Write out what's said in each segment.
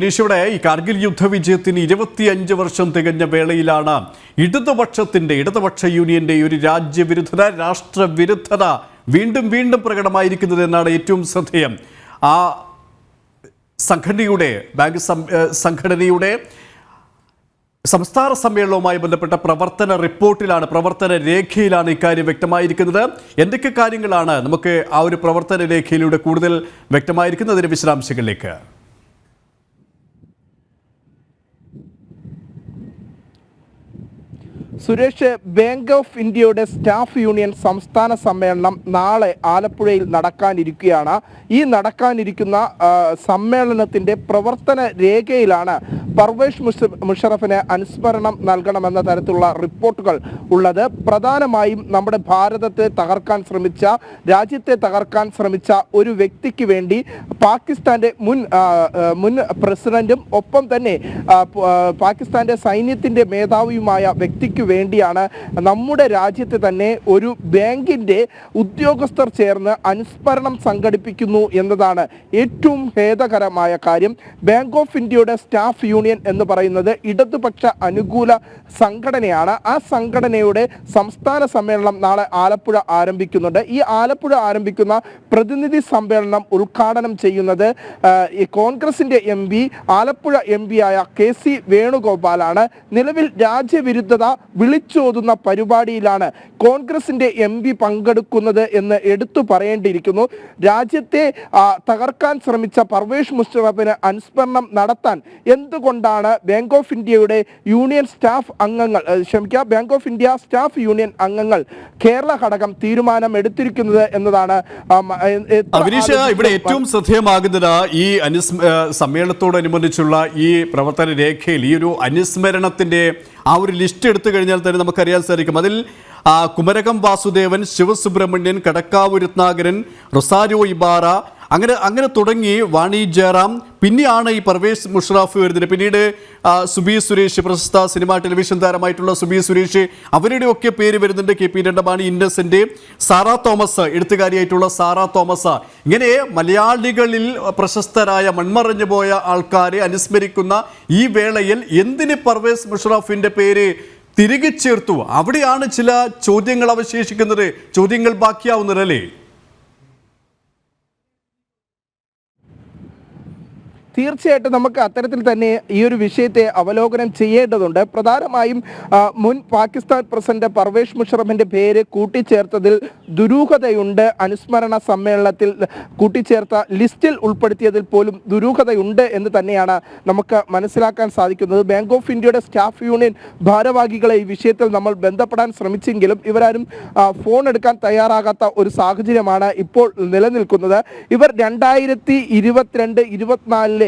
മനീഷയുടെ ഈ കാർഗിൽ യുദ്ധ വിജയത്തിന് ഇരുപത്തിയഞ്ച് വർഷം തികഞ്ഞ വേളയിലാണ് ഇടതുപക്ഷത്തിന്റെ ഇടതുപക്ഷ യൂണിയന്റെ ഒരു രാജ്യവിരുദ്ധത രാഷ്ട്രവിരുദ്ധത വീണ്ടും വീണ്ടും പ്രകടമായിരിക്കുന്നത് എന്നാണ് ഏറ്റവും ശ്രദ്ധേയം. ആ സംഘടനയുടെ ബാങ്ക് സംഘടനയുടെ സംസ്ഥാന സമ്മേളനവുമായി ബന്ധപ്പെട്ട പ്രവർത്തന റിപ്പോർട്ടിലാണ് പ്രവർത്തന രേഖയിലാണ് ഇക്കാര്യം വ്യക്തമായിരിക്കുന്നത്. എന്തൊക്കെ കാര്യങ്ങളാണ് നമുക്ക് ആ ഒരു പ്രവർത്തന രേഖയിലൂടെ കൂടുതൽ വ്യക്തമായിരിക്കുന്നതിന് വിശദാംശങ്ങളിലേക്ക്? സുരേഷ് ബാങ്ക് ഓഫ് ഇന്ത്യയുടെ സ്റ്റാഫ് യൂണിയൻ സംസ്ഥാന സമ്മേളനം നാളെ ആലപ്പുഴയിൽ നടക്കാനിരിക്കുകയാണ്. ഈ നടക്കാനിരിക്കുന്ന സമ്മേളനത്തിന്റെ പ്രവർത്തന രേഖയിലാണ് പർവേഷ് മുഷ- മുഷറഫിന് അനുസ്മരണം നൽകണമെന്ന തരത്തിലുള്ള റിപ്പോർട്ടുകൾ ഉള്ളത്. പ്രധാനമായും നമ്മുടെ ഭാരതത്തെ തകർക്കാൻ ശ്രമിച്ച രാജ്യത്തെ തകർക്കാൻ ശ്രമിച്ച ഒരു വ്യക്തിക്ക് വേണ്ടി പാകിസ്ഥാന്റെ മുൻ മുൻ പ്രസിഡന്റും ഒപ്പം തന്നെ പാകിസ്ഥാന്റെ സൈന്യത്തിന്റെ മേധാവിയുമായ വ്യക്തിക്ക് വേണ്ടിയാണ് നമ്മുടെ രാജ്യത്ത് തന്നെ ഒരു ബാങ്കിന്റെ ഉദ്യോഗസ്ഥർ ചേർന്ന് അനുസ്മരണം സംഘടിപ്പിക്കുന്നു എന്നതാണ് ഏറ്റവും ഖേദകരമായ കാര്യം. ബാങ്ക് ഓഫ് ഇന്ത്യയുടെ സ്റ്റാഫ് യൂണിയൻ എന്ന് പറയുന്നത് ഇടതുപക്ഷ അനുകൂല സംഘടനയാണ്. ആ സംഘടനയുടെ സംസ്ഥാന സമ്മേളനം നാളെ ആലപ്പുഴ ആരംഭിക്കുന്നുണ്ട്. ഈ ആലപ്പുഴ ആരംഭിക്കുന്ന പ്രതിനിധി സമ്മേളനം ഉദ്ഘാടനം ചെയ്യുന്നത് കോൺഗ്രസിന്റെ എം ആലപ്പുഴ എം ആയ കെ സി വേണുഗോപാലാണ്. നിലവിൽ രാജ്യവിരുദ്ധത വിളിച്ചോതുന്ന പരിപാടിയിലാണ് കോൺഗ്രസിന്റെ എം പി പങ്കെടുക്കുന്നത് എന്ന് എടുത്തു പറയേണ്ടിയിരിക്കുന്നു. രാജ്യത്തെ തകർക്കാൻ ശ്രമിച്ച പർവേഷ് മുഷറഫിന് അനുസ്മരണം നടത്താൻ എന്തുകൊണ്ടാണ് ബാങ്ക് ഓഫ് ഇന്ത്യയുടെ യൂണിയൻ സ്റ്റാഫ് അംഗങ്ങൾ ക്ഷമിക്കുക bank of India staff union അംഗങ്ങൾ കേരള ഘടകം തീരുമാനം എടുത്തിരിക്കുന്നത് എന്നതാണ് ഇവിടെ ഏറ്റവും ശ്രദ്ധേയമാകുന്നത് ഈ അനുസ്മ സമ്മേളനത്തോടനുബന്ധിച്ചുള്ള ഈ പ്രവർത്തന രേഖയിൽ ഈ ഒരു അനുസ്മരണത്തിന്റെ ആ ഒരു ലിസ്റ്റ് എടുത്തു കഴിഞ്ഞാൽ തന്നെ നമുക്കറിയാൻ സാധിക്കും. അതിൽ കുമരകം വാസുദേവൻ ശിവസുബ്രഹ്മണ്യൻ കടക്കാവ് രത്നാകരൻ റൊസാരിയോ ഇബാറ അങ്ങനെ അങ്ങനെ തുടങ്ങി വാണി ജയറാം. പിന്നെയാണ് ഈ പർവേസ് മുഷറാഫ് വരുന്നത്. പിന്നീട് സുബി സുരേഷ് പ്രശസ്ത സിനിമ ടെലിവിഷൻ താരമായിട്ടുള്ള സുബി സുരേഷ് അവരുടെയൊക്കെ പേര് വരുന്നുണ്ട് കെ പി രണ്ടമാണി ഇന്നസെന്റ്. സാറാ തോമസ് എഴുത്തുകാരിയായിട്ടുള്ള സാറാ തോമസ്. ഇങ്ങനെ മലയാളികളിൽ പ്രശസ്തരായ മൺമറഞ്ഞു പോയ ആൾക്കാരെ അനുസ്മരിക്കുന്ന ഈ വേളയിൽ എന്തിന് പർവേസ് മുഷറാഫിന്റെ പേര് തിരികെ ചേർത്തു? അവിടെയാണ് ചില ചോദ്യങ്ങൾ അവശേഷിക്കുന്നത്. ചോദ്യങ്ങൾ ബാക്കിയാവുന്നത് അല്ലേ തീർച്ചയായിട്ടും നമുക്ക് അത്തരത്തിൽ തന്നെ ഈ ഒരു വിഷയത്തെ അവലോകനം ചെയ്യേണ്ടതുണ്ട്. പ്രധാനമായും മുൻ പാകിസ്ഥാൻ പ്രസിഡന്റ് പർവേഷ് മുഷറഫിന്റെ പേര് കൂട്ടിച്ചേർത്തതിൽ ദുരൂഹതയുണ്ട്. അനുസ്മരണ സമ്മേളനത്തിൽ കൂട്ടിച്ചേർത്ത ലിസ്റ്റിൽ ഉൾപ്പെടുത്തിയതിൽ പോലും ദുരൂഹതയുണ്ട് എന്ന് തന്നെയാണ് നമുക്ക് മനസ്സിലാക്കാൻ സാധിക്കുന്നത്. ബാങ്ക് ഓഫ് ഇന്ത്യയുടെ സ്റ്റാഫ് യൂണിയൻ ഭാരവാഹികളെ ഈ വിഷയത്തിൽ നമ്മൾ ബന്ധപ്പെടാൻ ശ്രമിച്ചെങ്കിലും ഇവരാരും ഫോൺ എടുക്കാൻ തയ്യാറാകാത്ത ഒരു സാഹചര്യമാണ് ഇപ്പോൾ നിലനിൽക്കുന്നത്. ഇവർ രണ്ടായിരത്തി ഇരുപത്തിരണ്ട് ഇരുപത്തിനാലിലെ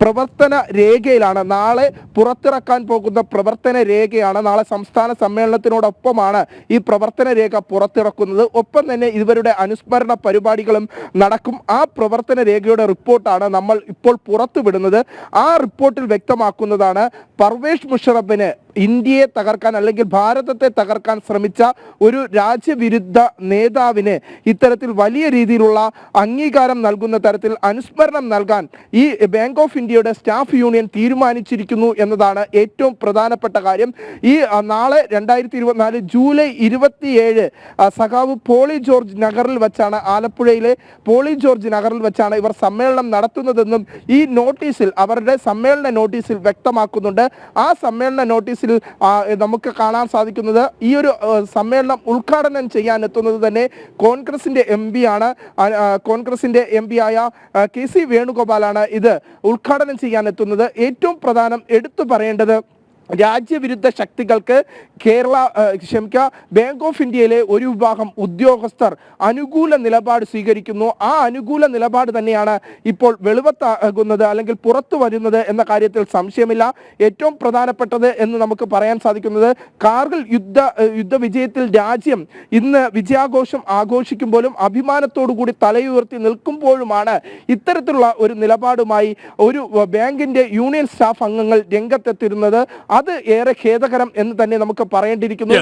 പ്രവർത്തന രേഖയിലാണ്. നാളെ പുറത്തിറക്കാൻ പോകുന്ന പ്രവർത്തന രേഖയാണ്. നാളെ സംസ്ഥാന സമ്മേളനത്തിനോടൊപ്പമാണ് ഈ പ്രവർത്തന രേഖ പുറത്തിറക്കുന്നത്. ഒപ്പം തന്നെ ഇവരുടെ അനുസ്മരണ പരിപാടികളും നടക്കും. ആ പ്രവർത്തന രേഖയുടെ റിപ്പോർട്ടാണ് നമ്മൾ ഇപ്പോൾ പുറത്തുവിടുന്നത്. ആ റിപ്പോർട്ടിൽ വ്യക്തമാക്കുന്നതാണ് പർവേഷ് മുഷറഫിന് ഇന്ത്യയെ തകർക്കാൻ അല്ലെങ്കിൽ ഭാരതത്തെ തകർക്കാൻ ശ്രമിച്ച ഒരു രാജ്യവിരുദ്ധ നേതാവിന് ഇത്തരത്തിൽ വലിയ രീതിയിലുള്ള അംഗീകാരം നൽകുന്ന തരത്തിൽ അനുസ്മരണം നൽകാൻ ഈ ബാങ്ക് ഓഫ് ഇന്ത്യയുടെ സ്റ്റാഫ് യൂണിയൻ തീരുമാനിച്ചിരിക്കുന്നു എന്നതാണ് ഏറ്റവും പ്രധാനപ്പെട്ട കാര്യം. ഈ നാളെ രണ്ടായിരത്തി ഇരുപത്തിനാല് ജൂലൈ ഇരുപത്തിയേഴ് സഖാവ് പോളി ജോർജ് നഗറിൽ വെച്ചാണ് ആലപ്പുഴയിലെ പോളി ജോർജ് നഗറിൽ വെച്ചാണ് ഇവർ സമ്മേളനം നടത്തുന്നതെന്നും ഈ നോട്ടീസിൽ അവരുടെ സമ്മേളന നോട്ടീസിൽ വ്യക്തമാക്കുന്നുണ്ട്. ആ സമ്മേളന നോട്ടീസിൽ നമുക്ക് കാണാൻ സാധിക്കുന്നത് ഈ ഒരു സമ്മേളനം ഉദ്ഘാടനം ചെയ്യാൻ എത്തുന്നത് തന്നെ കോൺഗ്രസിന്റെ എം ആണ്. കോൺഗ്രസിന്റെ എം ആയ കെ സി വേണുഗോപാലാണ് ഇത് ഉദ്ഘാടനം ചെയ്യാൻ എത്തുന്നത് ഏറ്റവും പ്രധാനം എടുത്തു പറയേണ്ടത് രാജ്യവിരുദ്ധ ശക്തികൾക്ക് കേരള ക്ഷമിക്കുക ബാങ്ക് ഓഫ് ഇന്ത്യയിലെ ഒരു വിഭാഗം ഉദ്യോഗസ്ഥർ അനുകൂല നിലപാട് സ്വീകരിക്കുന്നു. ആ അനുകൂല നിലപാട് തന്നെയാണ് ഇപ്പോൾ വെളിവത്താകുന്നത് അല്ലെങ്കിൽ പുറത്തു വരുന്നത് എന്ന കാര്യത്തിൽ സംശയമില്ല. ഏറ്റവും പ്രധാനപ്പെട്ടത് എന്ന് നമുക്ക് പറയാൻ സാധിക്കുന്നത് കാർഗിൽ യുദ്ധ യുദ്ധവിജയത്തിൽ യുദ്ധ വിജയത്തിൽ രാജ്യം ഇന്ന് വിജയാഘോഷം ആഘോഷിക്കുമ്പോഴും അഭിമാനത്തോടു കൂടി തലയുയർത്തി നിൽക്കുമ്പോഴുമാണ് ഇത്തരത്തിലുള്ള ഒരു നിലപാടുമായി ഒരു ബാങ്കിന്റെ യൂണിയൻ സ്റ്റാഫ് അംഗങ്ങൾ രംഗത്തെത്തിരുന്നത് അത് ഏറെ ഖേദകരം എന്ന് തന്നെ നമുക്ക് പറയേണ്ടിയിരിക്കുന്നു.